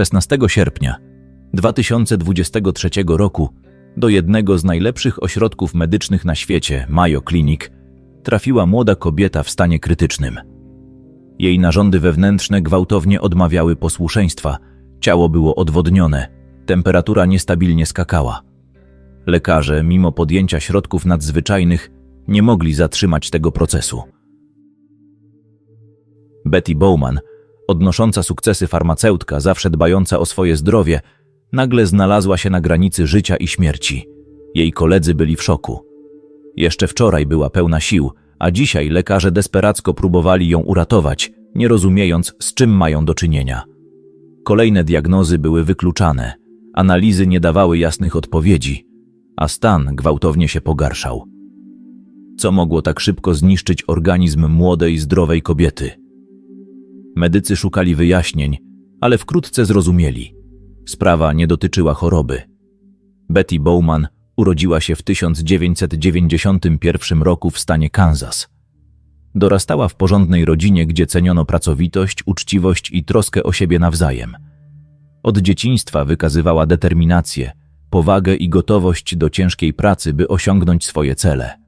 16 sierpnia 2023 roku do jednego z najlepszych ośrodków medycznych na świecie, Mayo Clinic, trafiła młoda kobieta w stanie krytycznym. Jej narządy wewnętrzne gwałtownie odmawiały posłuszeństwa, ciało było odwodnione, temperatura niestabilnie skakała. Lekarze, mimo podjęcia środków nadzwyczajnych, nie mogli zatrzymać tego procesu. Betty Bowman, odnosząca sukcesy farmaceutka, zawsze dbająca o swoje zdrowie, nagle znalazła się na granicy życia i śmierci. Jej koledzy byli w szoku. Jeszcze wczoraj była pełna sił, a dzisiaj lekarze desperacko próbowali ją uratować, nie rozumiejąc, z czym mają do czynienia. Kolejne diagnozy były wykluczane, analizy nie dawały jasnych odpowiedzi, a stan gwałtownie się pogarszał. Co mogło tak szybko zniszczyć organizm młodej, zdrowej kobiety? Medycy szukali wyjaśnień, ale wkrótce zrozumieli. Sprawa nie dotyczyła choroby. Betty Bowman urodziła się w 1991 roku w stanie Kansas. Dorastała w porządnej rodzinie, gdzie ceniono pracowitość, uczciwość i troskę o siebie nawzajem. Od dzieciństwa wykazywała determinację, powagę i gotowość do ciężkiej pracy, by osiągnąć swoje cele.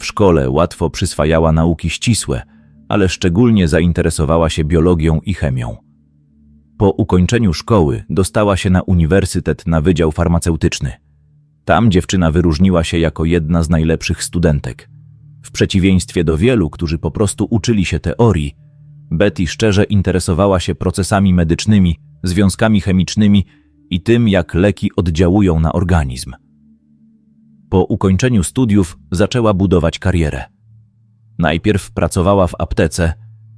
W szkole łatwo przyswajała nauki ścisłe, ale szczególnie zainteresowała się biologią i chemią. Po ukończeniu szkoły dostała się na uniwersytet na Wydział Farmaceutyczny. Tam dziewczyna wyróżniła się jako jedna z najlepszych studentek. W przeciwieństwie do wielu, którzy po prostu uczyli się teorii, Betty szczerze interesowała się procesami medycznymi, związkami chemicznymi i tym, jak leki oddziałują na organizm. Po ukończeniu studiów zaczęła budować karierę. Najpierw pracowała w aptece,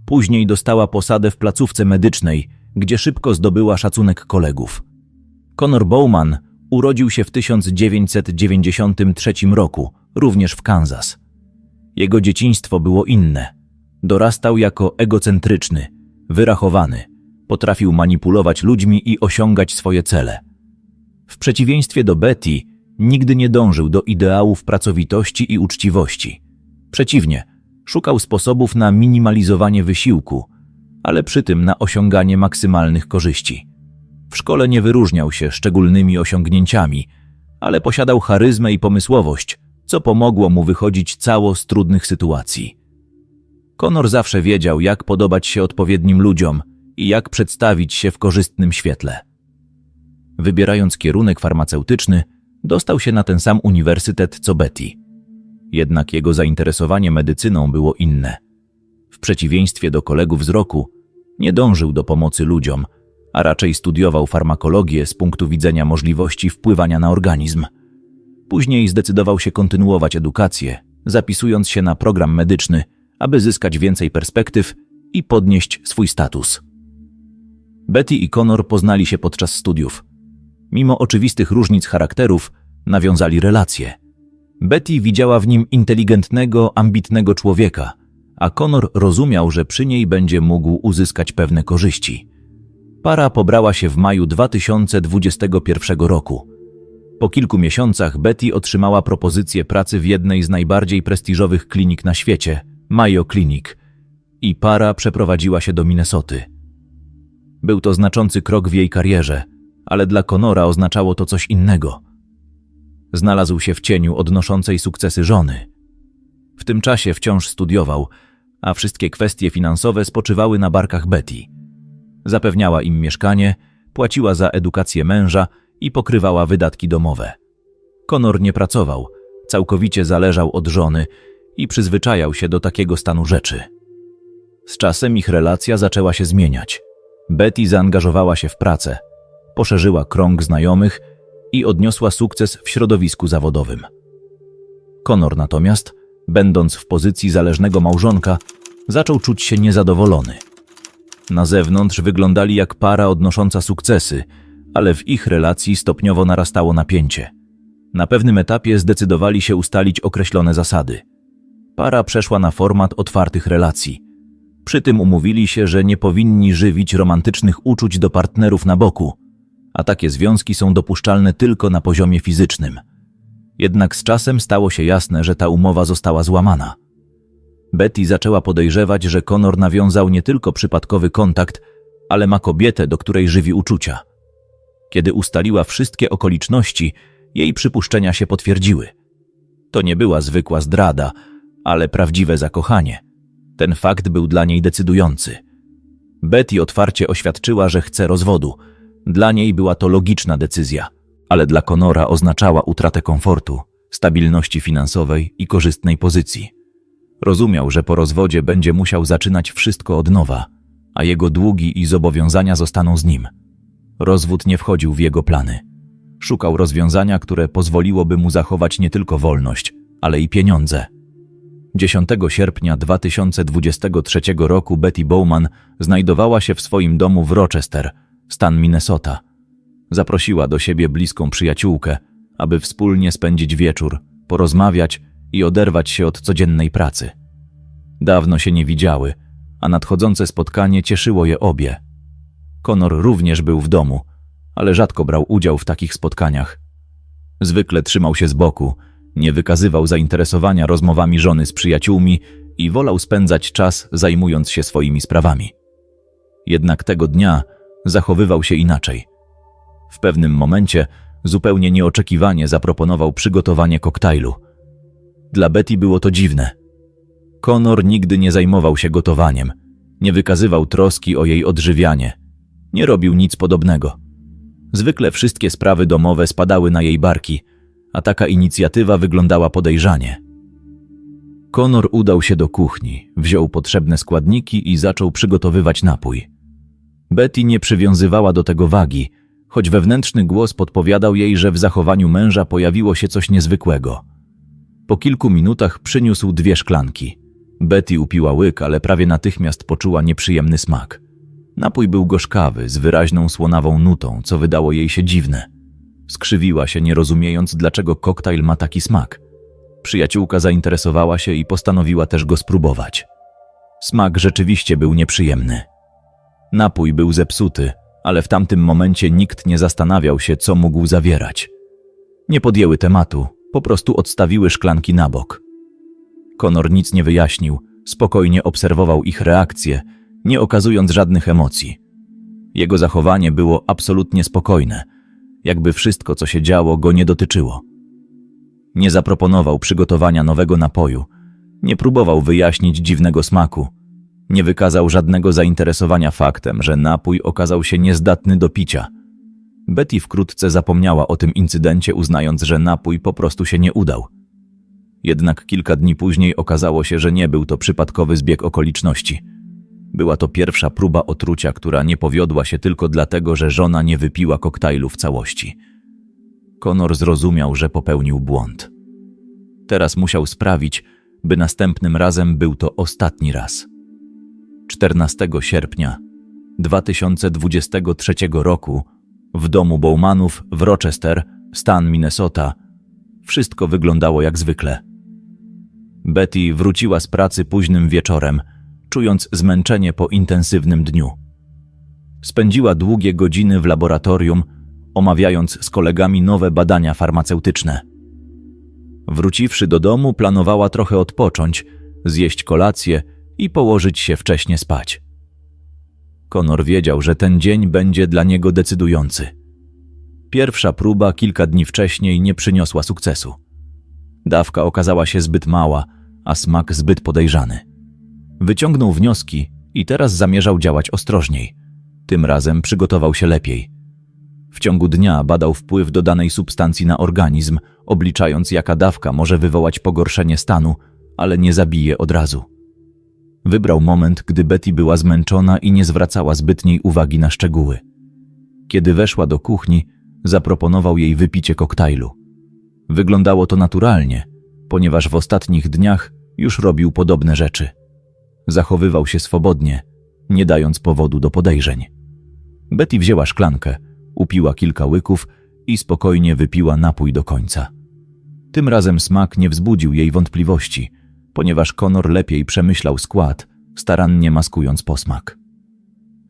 później dostała posadę w placówce medycznej, gdzie szybko zdobyła szacunek kolegów. Conor Bowman urodził się w 1993 roku, również w Kansas. Jego dzieciństwo było inne. Dorastał jako egocentryczny, wyrachowany, potrafił manipulować ludźmi i osiągać swoje cele. W przeciwieństwie do Betty, nigdy nie dążył do ideałów pracowitości i uczciwości. Przeciwnie, szukał sposobów na minimalizowanie wysiłku, ale przy tym na osiąganie maksymalnych korzyści. W szkole nie wyróżniał się szczególnymi osiągnięciami, ale posiadał charyzmę i pomysłowość, co pomogło mu wychodzić cało z trudnych sytuacji. Conor zawsze wiedział, jak podobać się odpowiednim ludziom i jak przedstawić się w korzystnym świetle. Wybierając kierunek farmaceutyczny, dostał się na ten sam uniwersytet co Betty. Jednak jego zainteresowanie medycyną było inne. W przeciwieństwie do kolegów z roku, nie dążył do pomocy ludziom, a raczej studiował farmakologię z punktu widzenia możliwości wpływania na organizm. Później zdecydował się kontynuować edukację, zapisując się na program medyczny, aby zyskać więcej perspektyw i podnieść swój status. Betty i Conor poznali się podczas studiów. Mimo oczywistych różnic charakterów, nawiązali relacje. Betty widziała w nim inteligentnego, ambitnego człowieka, a Conor rozumiał, że przy niej będzie mógł uzyskać pewne korzyści. Para pobrała się w maju 2021 roku. Po kilku miesiącach Betty otrzymała propozycję pracy w jednej z najbardziej prestiżowych klinik na świecie, Mayo Clinic, i para przeprowadziła się do Minnesoty. Był to znaczący krok w jej karierze, ale dla Conora oznaczało to coś innego. Znalazł się w cieniu odnoszącej sukcesy żony. W tym czasie wciąż studiował, a wszystkie kwestie finansowe spoczywały na barkach Betty. Zapewniała im mieszkanie, płaciła za edukację męża i pokrywała wydatki domowe. Conor nie pracował, całkowicie zależał od żony i przyzwyczajał się do takiego stanu rzeczy. Z czasem ich relacja zaczęła się zmieniać. Betty zaangażowała się w pracę, poszerzyła krąg znajomych i odniosła sukces w środowisku zawodowym. Conor natomiast, będąc w pozycji zależnego małżonka, zaczął czuć się niezadowolony. Na zewnątrz wyglądali jak para odnosząca sukcesy, ale w ich relacji stopniowo narastało napięcie. Na pewnym etapie zdecydowali się ustalić określone zasady. Para przeszła na format otwartych relacji. Przy tym umówili się, że nie powinni żywić romantycznych uczuć do partnerów na boku, a takie związki są dopuszczalne tylko na poziomie fizycznym. Jednak z czasem stało się jasne, że ta umowa została złamana. Betty zaczęła podejrzewać, że Conor nawiązał nie tylko przypadkowy kontakt, ale ma kobietę, do której żywi uczucia. Kiedy ustaliła wszystkie okoliczności, jej przypuszczenia się potwierdziły. To nie była zwykła zdrada, ale prawdziwe zakochanie. Ten fakt był dla niej decydujący. Betty otwarcie oświadczyła, że chce rozwodu. Dla niej była to logiczna decyzja, ale dla Conora oznaczała utratę komfortu, stabilności finansowej i korzystnej pozycji. Rozumiał, że po rozwodzie będzie musiał zaczynać wszystko od nowa, a jego długi i zobowiązania zostaną z nim. Rozwód nie wchodził w jego plany. Szukał rozwiązania, które pozwoliłoby mu zachować nie tylko wolność, ale i pieniądze. 10 sierpnia 2023 roku Betty Bowman znajdowała się w swoim domu w Rochester, stan Minnesota. Zaprosiła do siebie bliską przyjaciółkę, aby wspólnie spędzić wieczór, porozmawiać i oderwać się od codziennej pracy. Dawno się nie widziały, a nadchodzące spotkanie cieszyło je obie. Conor również był w domu, ale rzadko brał udział w takich spotkaniach. Zwykle trzymał się z boku, nie wykazywał zainteresowania rozmowami żony z przyjaciółmi i wolał spędzać czas zajmując się swoimi sprawami. Jednak tego dnia zachowywał się inaczej. W pewnym momencie zupełnie nieoczekiwanie zaproponował przygotowanie koktajlu. Dla Betty było to dziwne. Conor nigdy nie zajmował się gotowaniem, nie wykazywał troski o jej odżywianie, nie robił nic podobnego. Zwykle wszystkie sprawy domowe spadały na jej barki, a taka inicjatywa wyglądała podejrzanie. Conor udał się do kuchni, wziął potrzebne składniki i zaczął przygotowywać napój. Betty nie przywiązywała do tego wagi, choć wewnętrzny głos podpowiadał jej, że w zachowaniu męża pojawiło się coś niezwykłego. Po kilku minutach przyniósł dwie szklanki. Betty upiła łyk, ale prawie natychmiast poczuła nieprzyjemny smak. Napój był gorzkawy, z wyraźną słonawą nutą, co wydało jej się dziwne. Skrzywiła się, nie rozumiejąc, dlaczego koktajl ma taki smak. Przyjaciółka zainteresowała się i postanowiła też go spróbować. Smak rzeczywiście był nieprzyjemny. Napój był zepsuty, ale w tamtym momencie nikt nie zastanawiał się, co mógł zawierać. Nie podjęły tematu, po prostu odstawiły szklanki na bok. Konor nic nie wyjaśnił, spokojnie obserwował ich reakcje, nie okazując żadnych emocji. Jego zachowanie było absolutnie spokojne, jakby wszystko, co się działo, go nie dotyczyło. Nie zaproponował przygotowania nowego napoju, nie próbował wyjaśnić dziwnego smaku, nie wykazał żadnego zainteresowania faktem, że napój okazał się niezdatny do picia. Betty wkrótce zapomniała o tym incydencie, uznając, że napój po prostu się nie udał. Jednak kilka dni później okazało się, że nie był to przypadkowy zbieg okoliczności. Była to pierwsza próba otrucia, która nie powiodła się tylko dlatego, że żona nie wypiła koktajlu w całości. Konor zrozumiał, że popełnił błąd. Teraz musiał sprawić, by następnym razem był to ostatni raz. 14 sierpnia 2023 roku w domu Bowmanów w Rochester, stan Minnesota, wszystko wyglądało jak zwykle. Betty wróciła z pracy późnym wieczorem, czując zmęczenie po intensywnym dniu. Spędziła długie godziny w laboratorium, omawiając z kolegami nowe badania farmaceutyczne. Wróciwszy do domu, planowała trochę odpocząć, zjeść kolację i położyć się wcześnie spać. Konor wiedział, że ten dzień będzie dla niego decydujący. Pierwsza próba kilka dni wcześniej nie przyniosła sukcesu. Dawka okazała się zbyt mała, a smak zbyt podejrzany. Wyciągnął wnioski i teraz zamierzał działać ostrożniej. Tym razem przygotował się lepiej. W ciągu dnia badał wpływ dodanej substancji na organizm, obliczając jaka dawka może wywołać pogorszenie stanu, ale nie zabije od razu. Wybrał moment, gdy Betty była zmęczona i nie zwracała zbytniej uwagi na szczegóły. Kiedy weszła do kuchni, zaproponował jej wypicie koktajlu. Wyglądało to naturalnie, ponieważ w ostatnich dniach już robił podobne rzeczy. Zachowywał się swobodnie, nie dając powodu do podejrzeń. Betty wzięła szklankę, upiła kilka łyków i spokojnie wypiła napój do końca. Tym razem smak nie wzbudził jej wątpliwości, ponieważ Conor lepiej przemyślał skład, starannie maskując posmak.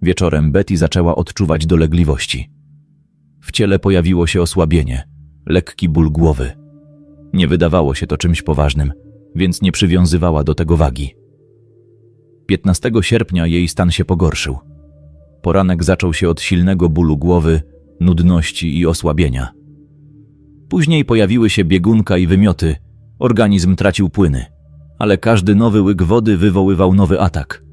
Wieczorem Betty zaczęła odczuwać dolegliwości. W ciele pojawiło się osłabienie, lekki ból głowy. Nie wydawało się to czymś poważnym, więc nie przywiązywała do tego wagi. 15 sierpnia jej stan się pogorszył. Poranek zaczął się od silnego bólu głowy, nudności i osłabienia. Później pojawiły się biegunka i wymioty, organizm tracił płyny, ale każdy nowy łyk wody wywoływał nowy atak.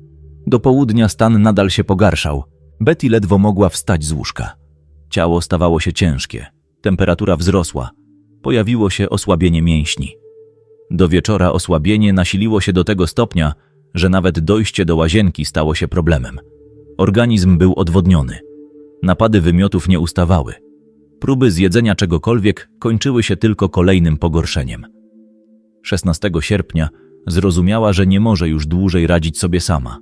Do południa stan nadal się pogarszał. Betty ledwo mogła wstać z łóżka. Ciało stawało się ciężkie, temperatura wzrosła, pojawiło się osłabienie mięśni. Do wieczora osłabienie nasiliło się do tego stopnia, że nawet dojście do łazienki stało się problemem. Organizm był odwodniony. Napady wymiotów nie ustawały. Próby zjedzenia czegokolwiek kończyły się tylko kolejnym pogorszeniem. 16 sierpnia zrozumiała, że nie może już dłużej radzić sobie sama.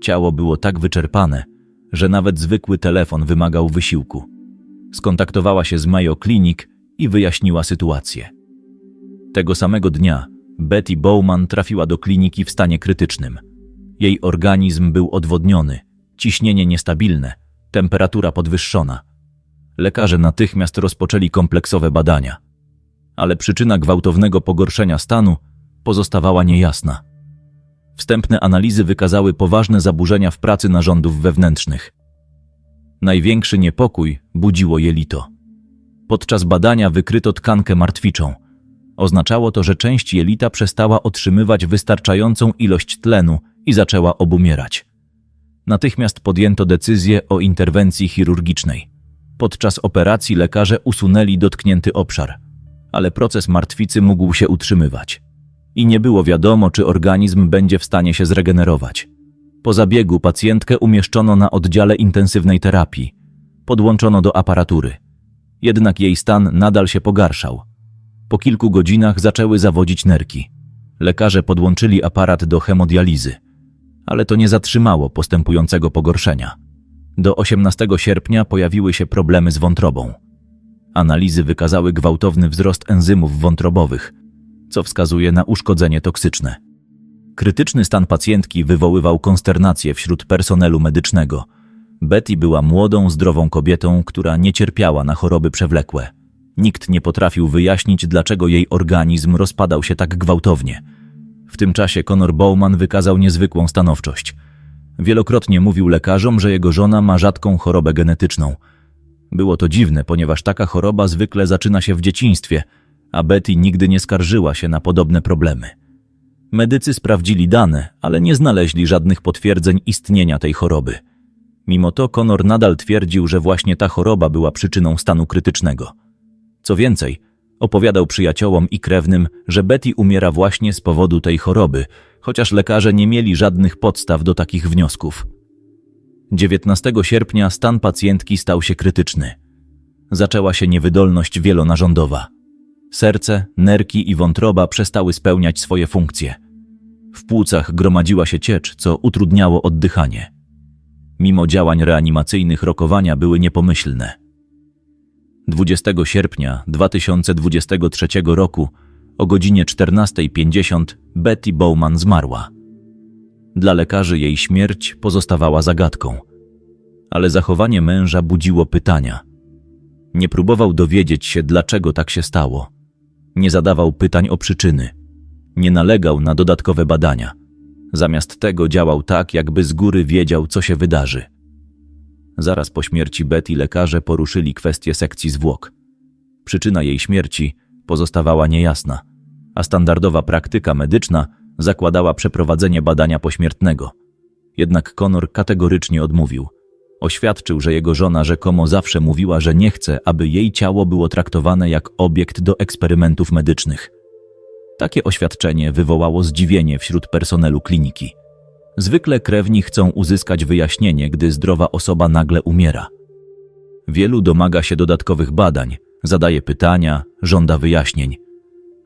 Ciało było tak wyczerpane, że nawet zwykły telefon wymagał wysiłku. Skontaktowała się z Mayo Clinic i wyjaśniła sytuację. Tego samego dnia Betty Bowman trafiła do kliniki w stanie krytycznym. Jej organizm był odwodniony, ciśnienie niestabilne, temperatura podwyższona. Lekarze natychmiast rozpoczęli kompleksowe badania, ale przyczyna gwałtownego pogorszenia stanu pozostawała niejasna. Wstępne analizy wykazały poważne zaburzenia w pracy narządów wewnętrznych. Największy niepokój budziło jelito. Podczas badania wykryto tkankę martwiczą. Oznaczało to, że część jelita przestała otrzymywać wystarczającą ilość tlenu i zaczęła obumierać. Natychmiast podjęto decyzję o interwencji chirurgicznej. Podczas operacji lekarze usunęli dotknięty obszar, ale proces martwicy mógł się utrzymywać. I nie było wiadomo, czy organizm będzie w stanie się zregenerować. Po zabiegu pacjentkę umieszczono na oddziale intensywnej terapii. Podłączono do aparatury. Jednak jej stan nadal się pogarszał. Po kilku godzinach zaczęły zawodzić nerki. Lekarze podłączyli aparat do hemodializy, ale to nie zatrzymało postępującego pogorszenia. Do 18 sierpnia pojawiły się problemy z wątrobą. Analizy wykazały gwałtowny wzrost enzymów wątrobowych, co wskazuje na uszkodzenie toksyczne. Krytyczny stan pacjentki wywoływał konsternację wśród personelu medycznego. Betty była młodą, zdrową kobietą, która nie cierpiała na choroby przewlekłe. Nikt nie potrafił wyjaśnić, dlaczego jej organizm rozpadał się tak gwałtownie. W tym czasie Conor Bowman wykazał niezwykłą stanowczość. Wielokrotnie mówił lekarzom, że jego żona ma rzadką chorobę genetyczną. Było to dziwne, ponieważ taka choroba zwykle zaczyna się w dzieciństwie, a Betty nigdy nie skarżyła się na podobne problemy. Medycy sprawdzili dane, ale nie znaleźli żadnych potwierdzeń istnienia tej choroby. Mimo to Conor nadal twierdził, że właśnie ta choroba była przyczyną stanu krytycznego. Co więcej, opowiadał przyjaciołom i krewnym, że Betty umiera właśnie z powodu tej choroby, chociaż lekarze nie mieli żadnych podstaw do takich wniosków. 19 sierpnia stan pacjentki stał się krytyczny. Zaczęła się niewydolność wielonarządowa. Serce, nerki i wątroba przestały spełniać swoje funkcje. W płucach gromadziła się ciecz, co utrudniało oddychanie. Mimo działań reanimacyjnych rokowania były niepomyślne. 20 sierpnia 2023 roku o godzinie 14.50 Betty Bowman zmarła. Dla lekarzy jej śmierć pozostawała zagadką, ale zachowanie męża budziło pytania. Nie próbował dowiedzieć się, dlaczego tak się stało. Nie zadawał pytań o przyczyny. Nie nalegał na dodatkowe badania. Zamiast tego działał tak, jakby z góry wiedział, co się wydarzy. Zaraz po śmierci Betty lekarze poruszyli kwestię sekcji zwłok. Przyczyna jej śmierci pozostawała niejasna, a standardowa praktyka medyczna zakładała przeprowadzenie badania pośmiertnego. Jednak Conor kategorycznie odmówił. Oświadczył, że jego żona rzekomo zawsze mówiła, że nie chce, aby jej ciało było traktowane jak obiekt do eksperymentów medycznych. Takie oświadczenie wywołało zdziwienie wśród personelu kliniki. Zwykle krewni chcą uzyskać wyjaśnienie, gdy zdrowa osoba nagle umiera. Wielu domaga się dodatkowych badań, zadaje pytania, żąda wyjaśnień.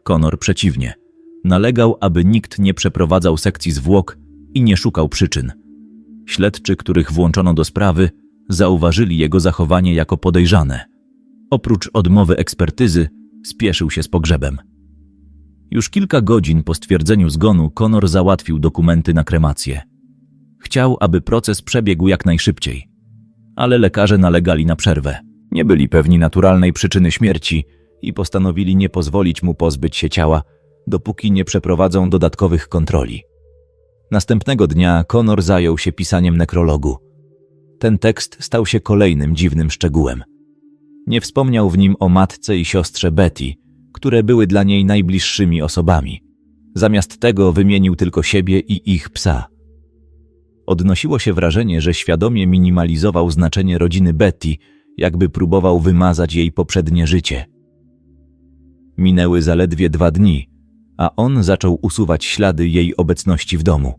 Conor przeciwnie. Nalegał, aby nikt nie przeprowadzał sekcji zwłok i nie szukał przyczyn. Śledczy, których włączono do sprawy, zauważyli jego zachowanie jako podejrzane. Oprócz odmowy ekspertyzy, spieszył się z pogrzebem. Już kilka godzin po stwierdzeniu zgonu Conor załatwił dokumenty na kremację. Chciał, aby proces przebiegł jak najszybciej, ale lekarze nalegali na przerwę. Nie byli pewni naturalnej przyczyny śmierci i postanowili nie pozwolić mu pozbyć się ciała, dopóki nie przeprowadzą dodatkowych kontroli. Następnego dnia Conor zajął się pisaniem nekrologu. Ten tekst stał się kolejnym dziwnym szczegółem. Nie wspomniał w nim o matce i siostrze Betty, które były dla niej najbliższymi osobami. Zamiast tego wymienił tylko siebie i ich psa. Odnosiło się wrażenie, że świadomie minimalizował znaczenie rodziny Betty, jakby próbował wymazać jej poprzednie życie. Minęły zaledwie dwa dni, a on zaczął usuwać ślady jej obecności w domu.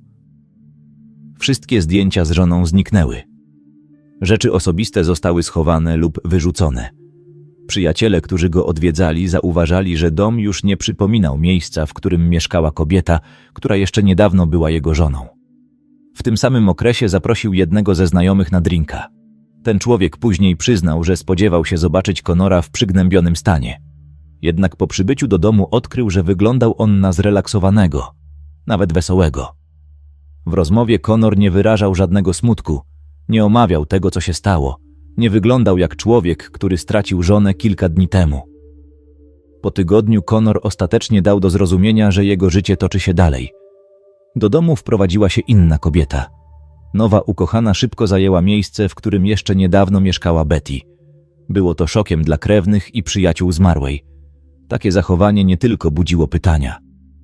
Wszystkie zdjęcia z żoną zniknęły. Rzeczy osobiste zostały schowane lub wyrzucone. Przyjaciele, którzy go odwiedzali, zauważali, że dom już nie przypominał miejsca, w którym mieszkała kobieta, która jeszcze niedawno była jego żoną. W tym samym okresie zaprosił jednego ze znajomych na drinka. Ten człowiek później przyznał, że spodziewał się zobaczyć Konora w przygnębionym stanie. Jednak po przybyciu do domu odkrył, że wyglądał on na zrelaksowanego, nawet wesołego. W rozmowie Konor nie wyrażał żadnego smutku, nie omawiał tego, co się stało, nie wyglądał jak człowiek, który stracił żonę kilka dni temu. Po tygodniu Konor ostatecznie dał do zrozumienia, że jego życie toczy się dalej. Do domu wprowadziła się inna kobieta. Nowa ukochana szybko zajęła miejsce, w którym jeszcze niedawno mieszkała Betty. Było to szokiem dla krewnych i przyjaciół zmarłej. Takie zachowanie nie tylko budziło pytania.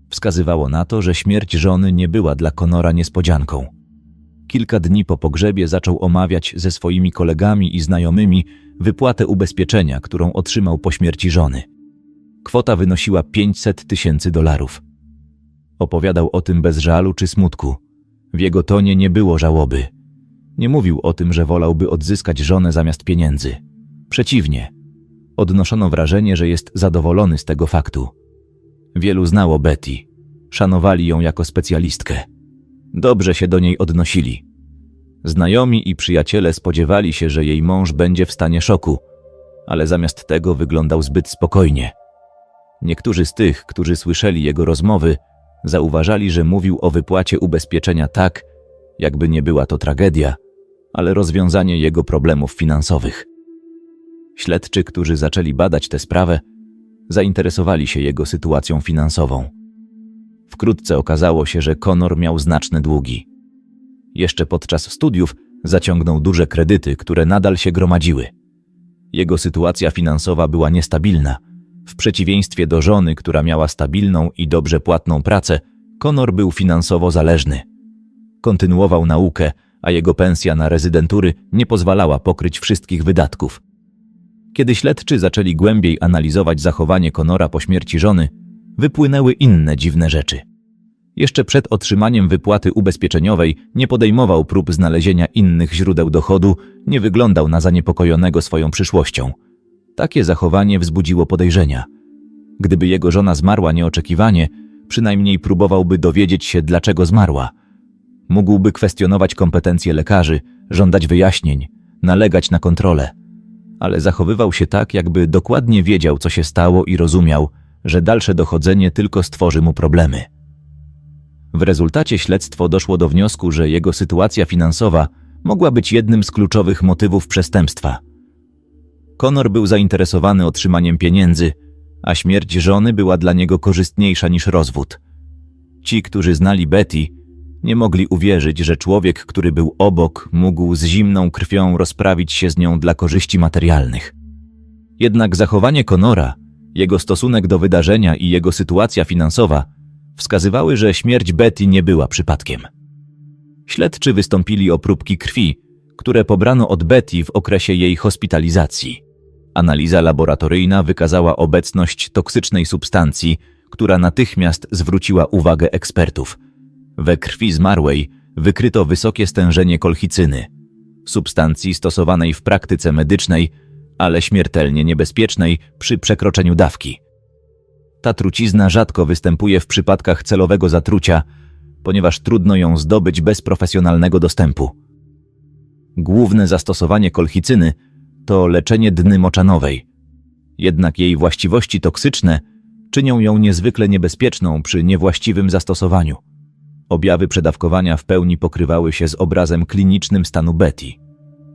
Wskazywało na to, że śmierć żony nie była dla Konora niespodzianką. Kilka dni po pogrzebie zaczął omawiać ze swoimi kolegami i znajomymi wypłatę ubezpieczenia, którą otrzymał po śmierci żony. Kwota wynosiła 500 tysięcy dolarów. Opowiadał o tym bez żalu czy smutku. W jego tonie nie było żałoby. Nie mówił o tym, że wolałby odzyskać żonę zamiast pieniędzy. Przeciwnie, odnoszono wrażenie, że jest zadowolony z tego faktu. Wielu znało Betty, szanowali ją jako specjalistkę. Dobrze się do niej odnosili. Znajomi i przyjaciele spodziewali się, że jej mąż będzie w stanie szoku, ale zamiast tego wyglądał zbyt spokojnie. Niektórzy z tych, którzy słyszeli jego rozmowy, zauważali, że mówił o wypłacie ubezpieczenia tak, jakby nie była to tragedia, ale rozwiązanie jego problemów finansowych. Śledczy, którzy zaczęli badać tę sprawę, zainteresowali się jego sytuacją finansową. Wkrótce okazało się, że Conor miał znaczne długi. Jeszcze podczas studiów zaciągnął duże kredyty, które nadal się gromadziły. Jego sytuacja finansowa była niestabilna. W przeciwieństwie do żony, która miała stabilną i dobrze płatną pracę, Conor był finansowo zależny. Kontynuował naukę, a jego pensja na rezydentury nie pozwalała pokryć wszystkich wydatków. Kiedy śledczy zaczęli głębiej analizować zachowanie Konora po śmierci żony, wypłynęły inne dziwne rzeczy. Jeszcze przed otrzymaniem wypłaty ubezpieczeniowej nie podejmował prób znalezienia innych źródeł dochodu, nie wyglądał na zaniepokojonego swoją przyszłością. Takie zachowanie wzbudziło podejrzenia. Gdyby jego żona zmarła nieoczekiwanie, przynajmniej próbowałby dowiedzieć się, dlaczego zmarła. Mógłby kwestionować kompetencje lekarzy, żądać wyjaśnień, nalegać na kontrolę. Ale zachowywał się tak, jakby dokładnie wiedział, co się stało i rozumiał, że dalsze dochodzenie tylko stworzy mu problemy. W rezultacie śledztwo doszło do wniosku, że jego sytuacja finansowa mogła być jednym z kluczowych motywów przestępstwa. Conor był zainteresowany otrzymaniem pieniędzy, a śmierć żony była dla niego korzystniejsza niż rozwód. Ci, którzy znali Betty, nie mogli uwierzyć, że człowiek, który był obok, mógł z zimną krwią rozprawić się z nią dla korzyści materialnych. Jednak zachowanie Conora, jego stosunek do wydarzenia i jego sytuacja finansowa wskazywały, że śmierć Betty nie była przypadkiem. Śledczy wystąpili o próbki krwi, które pobrano od Betty w okresie jej hospitalizacji. Analiza laboratoryjna wykazała obecność toksycznej substancji, która natychmiast zwróciła uwagę ekspertów. We krwi zmarłej wykryto wysokie stężenie kolchicyny, substancji stosowanej w praktyce medycznej, ale śmiertelnie niebezpiecznej przy przekroczeniu dawki. Ta trucizna rzadko występuje w przypadkach celowego zatrucia, ponieważ trudno ją zdobyć bez profesjonalnego dostępu. Główne zastosowanie kolchicyny to leczenie dny moczanowej. Jednak jej właściwości toksyczne czynią ją niezwykle niebezpieczną przy niewłaściwym zastosowaniu. Objawy przedawkowania w pełni pokrywały się z obrazem klinicznym stanu Betty.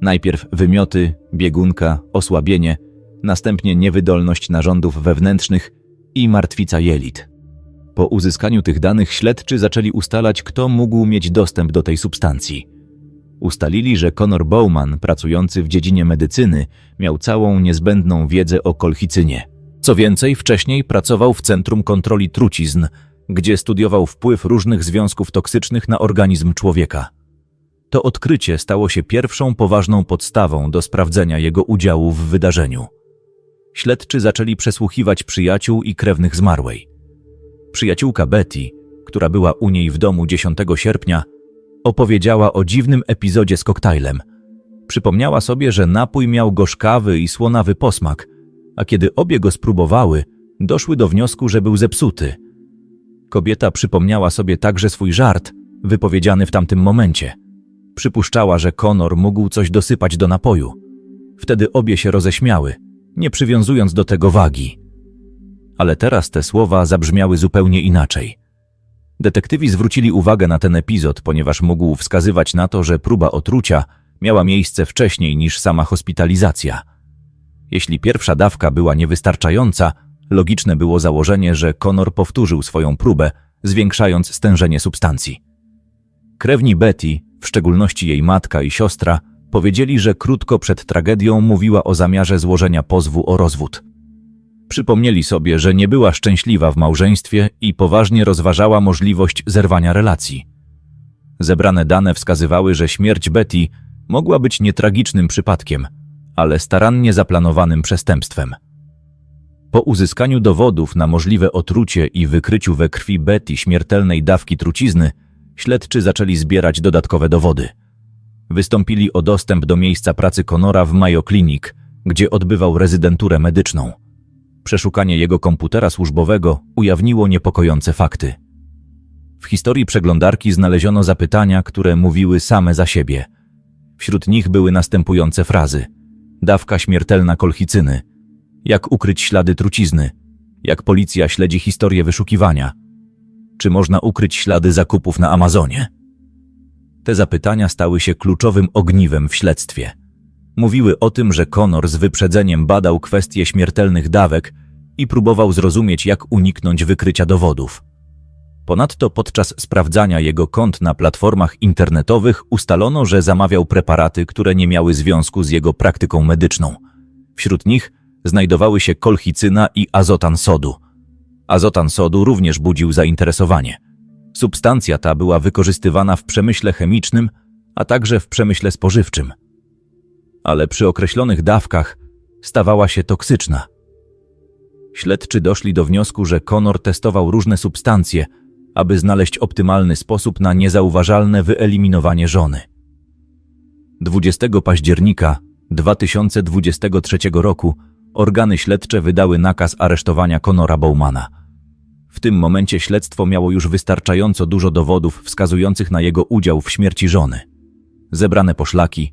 Najpierw wymioty, biegunka, osłabienie, następnie niewydolność narządów wewnętrznych i martwica jelit. Po uzyskaniu tych danych śledczy zaczęli ustalać, kto mógł mieć dostęp do tej substancji. Ustalili, że Conor Bowman, pracujący w dziedzinie medycyny, miał całą niezbędną wiedzę o kolchicynie. Co więcej, wcześniej pracował w Centrum Kontroli Trucizn, gdzie studiował wpływ różnych związków toksycznych na organizm człowieka. To odkrycie stało się pierwszą poważną podstawą do sprawdzenia jego udziału w wydarzeniu. Śledczy zaczęli przesłuchiwać przyjaciół i krewnych zmarłej. Przyjaciółka Betty, która była u niej w domu 10 sierpnia, opowiedziała o dziwnym epizodzie z koktajlem. Przypomniała sobie, że napój miał gorzkawy i słonawy posmak, a kiedy obie go spróbowały, doszły do wniosku, że był zepsuty. Kobieta przypomniała sobie także swój żart, wypowiedziany w tamtym momencie. Przypuszczała, że Conor mógł coś dosypać do napoju. Wtedy obie się roześmiały, nie przywiązując do tego wagi. Ale teraz te słowa zabrzmiały zupełnie inaczej. Detektywi zwrócili uwagę na ten epizod, ponieważ mógł wskazywać na to, że próba otrucia miała miejsce wcześniej niż sama hospitalizacja. Jeśli pierwsza dawka była niewystarczająca, logiczne było założenie, że Conor powtórzył swoją próbę, zwiększając stężenie substancji. Krewni Betty, w szczególności jej matka i siostra, powiedzieli, że krótko przed tragedią mówiła o zamiarze złożenia pozwu o rozwód. Przypomnieli sobie, że nie była szczęśliwa w małżeństwie i poważnie rozważała możliwość zerwania relacji. Zebrane dane wskazywały, że śmierć Betty mogła być nietragicznym przypadkiem, ale starannie zaplanowanym przestępstwem. Po uzyskaniu dowodów na możliwe otrucie i wykryciu we krwi Betty śmiertelnej dawki trucizny, śledczy zaczęli zbierać dodatkowe dowody. Wystąpili o dostęp do miejsca pracy Conora w Mayo Clinic, gdzie odbywał rezydenturę medyczną. Przeszukanie jego komputera służbowego ujawniło niepokojące fakty. W historii przeglądarki znaleziono zapytania, które mówiły same za siebie. Wśród nich były następujące frazy: dawka śmiertelna kolchicyny, jak ukryć ślady trucizny, jak policja śledzi historię wyszukiwania, czy można ukryć ślady zakupów na Amazonie. Te zapytania stały się kluczowym ogniwem w śledztwie. Mówiły o tym, że Conor z wyprzedzeniem badał kwestie śmiertelnych dawek i próbował zrozumieć, jak uniknąć wykrycia dowodów. Ponadto podczas sprawdzania jego kont na platformach internetowych ustalono, że zamawiał preparaty, które nie miały związku z jego praktyką medyczną. Wśród nich znajdowały się kolchicyna i azotan sodu. Azotan sodu również budził zainteresowanie. Substancja ta była wykorzystywana w przemyśle chemicznym, a także w przemyśle spożywczym. Ale przy określonych dawkach stawała się toksyczna. Śledczy doszli do wniosku, że Conor testował różne substancje, aby znaleźć optymalny sposób na niezauważalne wyeliminowanie żony. 20 października 2023 roku organy śledcze wydały nakaz aresztowania Conora Bowmana. W tym momencie śledztwo miało już wystarczająco dużo dowodów wskazujących na jego udział w śmierci żony. Zebrane poszlaki,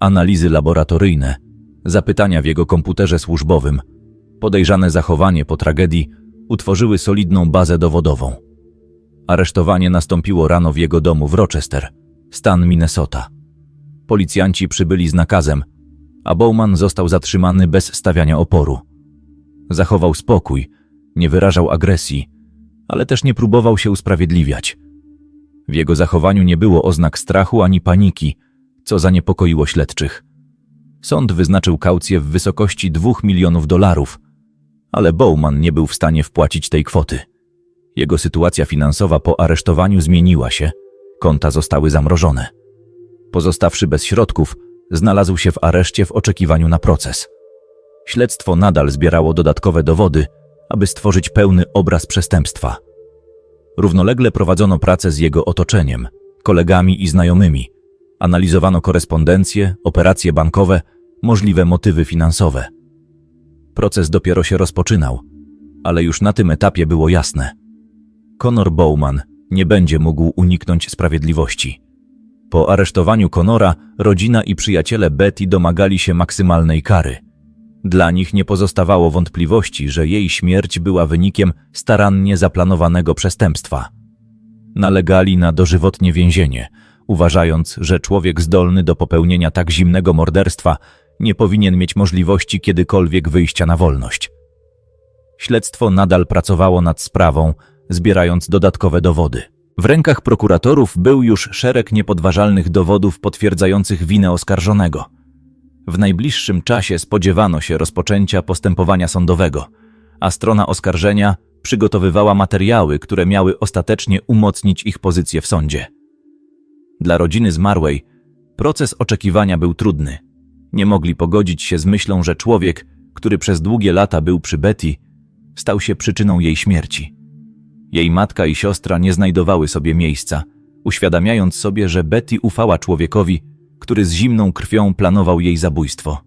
analizy laboratoryjne, zapytania w jego komputerze służbowym, podejrzane zachowanie po tragedii utworzyły solidną bazę dowodową. Aresztowanie nastąpiło rano w jego domu w Rochester, stan Minnesota. Policjanci przybyli z nakazem, a Bowman został zatrzymany bez stawiania oporu. Zachował spokój, nie wyrażał agresji, ale też nie próbował się usprawiedliwiać. W jego zachowaniu nie było oznak strachu ani paniki, co zaniepokoiło śledczych. Sąd wyznaczył kaucję w wysokości dwóch milionów dolarów, ale Bowman nie był w stanie wpłacić tej kwoty. Jego sytuacja finansowa po aresztowaniu zmieniła się, konta zostały zamrożone. Pozostawszy bez środków, znalazł się w areszcie w oczekiwaniu na proces. Śledztwo nadal zbierało dodatkowe dowody, aby stworzyć pełny obraz przestępstwa. Równolegle prowadzono pracę z jego otoczeniem, kolegami i znajomymi. Analizowano korespondencję, operacje bankowe, możliwe motywy finansowe. Proces dopiero się rozpoczynał, ale już na tym etapie było jasne. Conor Bowman nie będzie mógł uniknąć sprawiedliwości. Po aresztowaniu Conora rodzina i przyjaciele Betty domagali się maksymalnej kary. Dla nich nie pozostawało wątpliwości, że jej śmierć była wynikiem starannie zaplanowanego przestępstwa. Nalegali na dożywotnie więzienie, uważając, że człowiek zdolny do popełnienia tak zimnego morderstwa nie powinien mieć możliwości kiedykolwiek wyjścia na wolność. Śledztwo nadal pracowało nad sprawą, zbierając dodatkowe dowody. W rękach prokuratorów był już szereg niepodważalnych dowodów potwierdzających winę oskarżonego. W najbliższym czasie spodziewano się rozpoczęcia postępowania sądowego, a strona oskarżenia przygotowywała materiały, które miały ostatecznie umocnić ich pozycję w sądzie. Dla rodziny zmarłej proces oczekiwania był trudny. Nie mogli pogodzić się z myślą, że człowiek, który przez długie lata był przy Betty, stał się przyczyną jej śmierci. Jej matka i siostra nie znajdowały sobie miejsca, uświadamiając sobie, że Betty ufała człowiekowi, który z zimną krwią planował jej zabójstwo.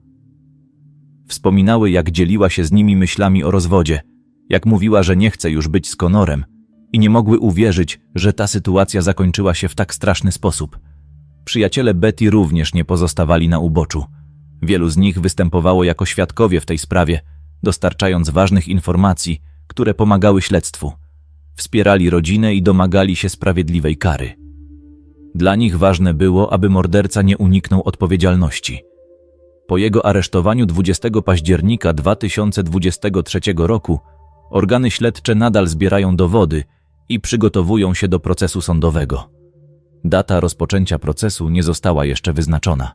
Wspominały, jak dzieliła się z nimi myślami o rozwodzie, jak mówiła, że nie chce już być z Konorem i nie mogły uwierzyć, że ta sytuacja zakończyła się w tak straszny sposób. Przyjaciele Betty również nie pozostawali na uboczu. Wielu z nich występowało jako świadkowie w tej sprawie, dostarczając ważnych informacji, które pomagały śledztwu. Wspierali rodzinę i domagali się sprawiedliwej kary. Dla nich ważne było, aby morderca nie uniknął odpowiedzialności. Po jego aresztowaniu 20 października 2023 roku organy śledcze nadal zbierają dowody i przygotowują się do procesu sądowego. Data rozpoczęcia procesu nie została jeszcze wyznaczona.